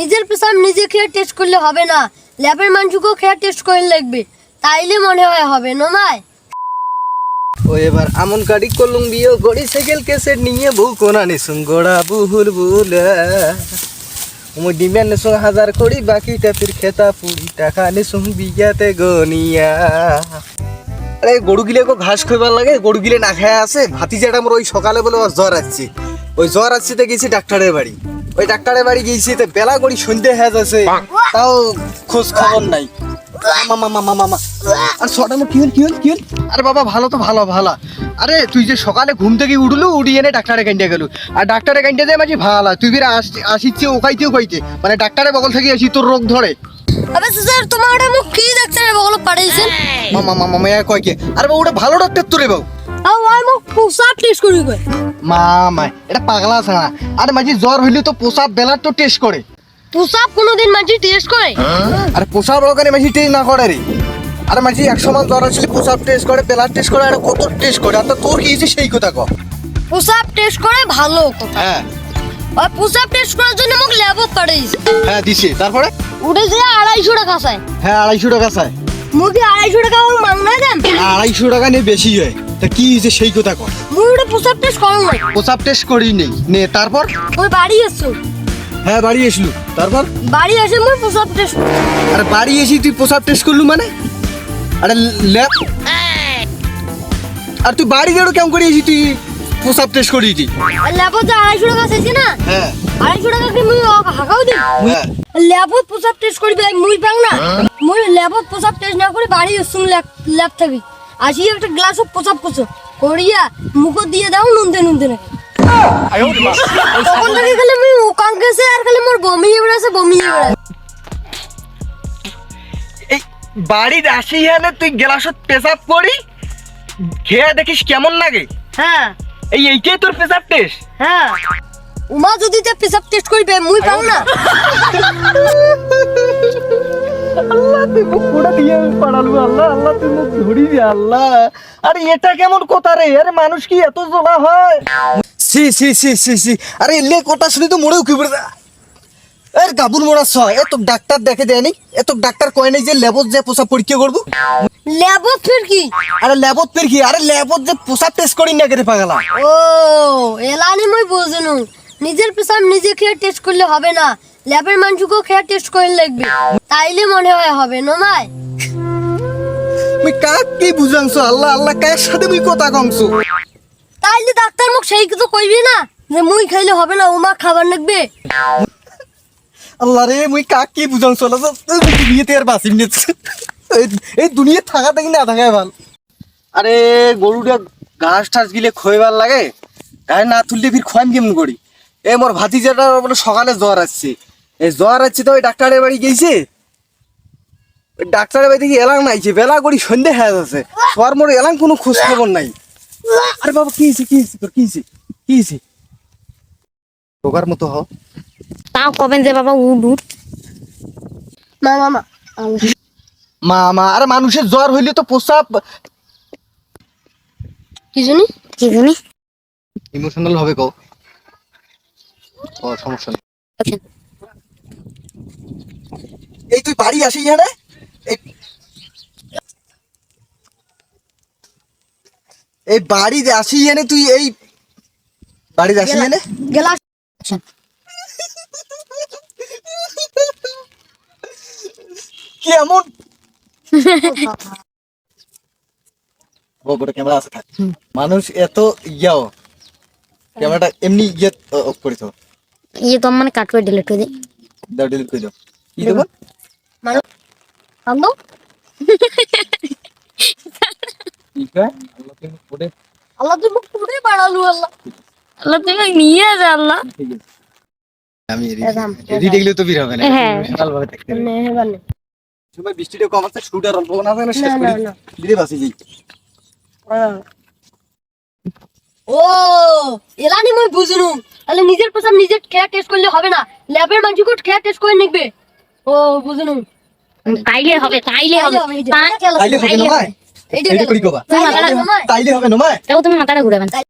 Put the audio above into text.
নিজের পেশাব নিজে খেয়ে টেস্ট করলে হবে না। ল্যাবের মানুষকেও খেয়ে টেস্ট করে লাগবে তাইলে মনে হয় হবে নয় ও এবার আমন কাটি করলুম বিয়ে গড়ি সাইকেল কেসে নিয়ে বউ কোনা নিসুন গোড়া বুহুল বুলা। ওমই ডিমের নিসুন হাজার কড়ি বাকিটা ফির খেতা পুরি টাকা নিসুন বিয়াতে গনিয়া। আরে, গরু গিলে কো ঘাস খাইবার লাগে, গরু গিলে না খায় আছে। ভাতিজাটা আমার ওই সকালে বলে জ্বর আসছে। ওই জ্বর আসছে গেছি ডাক্তারের বাড়ি। ওই ডাক্তারের বাড়ি গেছি তো বেলা করি সন্ধে হয়ে যাচ্ছে। তাও খোঁজ খবর নাই। মামা মামা মামা আর ছটা কি হল কি হল কি হল? আরে বাবা ভালো তো ভালো ভালো। আরে তুই যে সকালে ঘুম থেকে উঠলু উঠি এনে ডাক্তারে কান্ডে গেল। আর ডাক্তারে কান্ডে দেয় মাঝে ভালো তুই বিরা আসিচ্ছে ও খাইতে ও খাইতে মানে ডাক্তারের বগল থেকে আসি তোর রোগ ধরে। আবে স্যার তোমার ওটা মুখ কি ডাক্তারের বগল পাঠাইছেন মামা মামা মায়া কয় কে? আরে বাবু ওটা ভালো ডাক্তার তোরে বাবু পেশাব টেস্ট করি কই মামা এটা পাগলা ছাড়া আরে মাঝে জ্বর হইলে তো পোষাব বেলার তো টেস্ট করে কোনোদিন মানুষ টেস্ট করে আরে মাঝে টেস্ট না করে রে। আরে মাঝে একশো মান জ্বর আসলে টেস্ট করে বেলার টেস্ট করে আর কত টেস্ট করে আর তোর কি হয়েছে সেই কথা কর পেশাব টেস্ট করে ভালো কথা। হ্যাঁ আর পেশাব টেস্ট করার জন্য মুখ ল্যাবত পাঠাইছে হ্যাঁ দিছে। তারপরে? উঠে যে আড়াইশো টাকা চাই হ্যাঁ আড়াইশো টাকা চাই মুখে আড়াইশো টাকা আমার মাংনা আড়াইশো টাকা নিয়ে বেশি হয়। তা কি হয়েছে সেই কথা কর। ওটা পেশাব টেস্ট করো না প্রসাব টেস্ট করি নেই নে তারপর? ওই বাড়ি এসছো। হ্যাঁ বাড়ি এসলু। তারপর? বাড়ি এসে মুই পেশাব টেস্ট আরে বাড়ি এসি তুই প্রসাব টেস্ট করলু মানে? আরে ল্যাব আর তুই বাড়ি গেলো কেমন করে এসি তুই প্রসাব টেস্ট করি তুই আর ল্যাবত যে আড়াইশো টাকা চাইছি না? হ্যাঁ। আড়াইশো টাকা কি মুই হাঁকাও দিন হ্যাঁ। ল্যাবত পেশাব টেস্ট করবি মুই পাং না। মুই ল্যাবত পেশাব টেস্ট না করে বাড়ি ল্যাব থেকে। আসি একটা গ্লাস পেশাব করছ। করিয়া মুখো দিয়ে দাও নুনতে নুনতে না তখন থেকে খালি মুই ওকাং গেছে আর খালি মোর বমি এবার আছে বমি এবার এই বাড়ির আসি হ্যাঁ তুই গ্লাসত পেশাব করি খেয়ে দেখিস কেমন লাগে? হ্যাঁ। এই এইটাই তোর পেশাব টেস্ট হ্যাঁ। উমা যদি তে পেশাব টেস্ট করবে মুই পাং না। আল্লাহ তুই মুখ পুরা দিয়ে পাড়ালু আল্লাহ আল্লাহ তুই মুখ ধরি দে আল্লাহ। আরে এটা কেমন কথা রে? আরে মানুষ কি এত জ্বলা হয়? সি সি সি সি সি আরে এলে কথা শুনি তো মোড়েও কি বলে এর গাবুর মোড়া ছ এত ডাক্তার দেখে দেয়নি? এত ডাক্তার কয় নাই যে ল্যাবত যে পোষা পরীক্ষা করব? ল্যাবত ফির কি? আরে ল্যাবত পের কি? আরে ল্যাবত যে পোষা টেস্ট করি না কেটে পাগলা। ও এলানি মই বুঝনু। নিজের পেশাব নিজে খেয়ে টেস্ট করলে হবে না। ল্যাবের মানুষকেও খেয়ে টেস্ট করে লাগবে তাইলে মনে হয় হবে নয় মুই কাক কি বুঝাংছো আল্লাহ আল্লাহ কায়ের সাথে মুই কথা কংছো তাইলে ডাক্তার মুখ সেই কিছু কইবি না যে মুই খাইলে হবে না উমা খাবার লাগবে। আল্লাহ রে মুই কাক কি বুঝাংছো আল্লাহ দুনিয়াতে আর বাঁচিম নে। এই- এই দুনিয়া থাকা থেকে না থাকাই ভালো। আরে গরুটা ঘাস টাস গিলে খোয়াবার লাগে গায়ে না তুললে ফির খোয়াম কেমন করি? এ মোর ভাতিজাটা বলে সকালে জ্বর আসছে। এই জ্বর আসছে তো ওই ডাক্তারের বাড়ি গেছে। ওই ডাক্তারের বাড়ি থেকে এলাং নাইছে বেলা করি সন্ধে হয়ে যাচ্ছে। তোর মোর এলাং কোনো খোঁজ খবর নাই। আরে বাবা কি হয়েছে কি হয়েছে তোর কি হয়েছে? কি হয়েছে? রোগার মতো হ তাও কবেন যে বাবা উঠ উঠ। মা মা মা। মা মা আরে মানুষের জ্বর হইলে তো প্রস্রাব। কি জানি? কি জানি? ইমোশনাল হবে কও। ও সমস্যা নেই। আচ্ছা। এই তুই বাড়ি আসি হ্যাঁ এই বাড়ি আসি এনে তুই এই বাড়ি আসি এনে গেলাস। কেমন? ও গোটা ক্যামেরা আছে মানুষ এত ইয়াও। ক্যামেরাটা এমনি ইয়ে অফ করেছ ইয়ে তো মানে কাট করে ডিলিট করে দিই দাও ডিলিট করে দাও কি দেবো মানে আনো আল্লাহ তুই মুখ পুরে বাড়ালু আল্লাহ আল্লাহ তুমি নিয়ে যা আল্লাহ আমি এরকম, এডিট তো বের হবে না হ্যাঁ। ভাবে দেখতে হবে। সময় বৃষ্টিটা কম আছে শুটার অল্প না আছে শেষ করে না, না। দিলে বাসি যাই ও এলানি মই বুঝনু তাহলে নিজের পেশাব নিজের খেয়া টেস্ট করলে হবে না। ল্যাবের মানুষকে খেয়া টেস্ট করে নিবে। ও বুঝনু তাইলে হবে তাইলে হবে। তাইলে হবে না এইটা এইটা করি কবা তাইলে হবে না তাইলে হবে না ভাই তাও তুমি মাথাটা ঘুরাবেন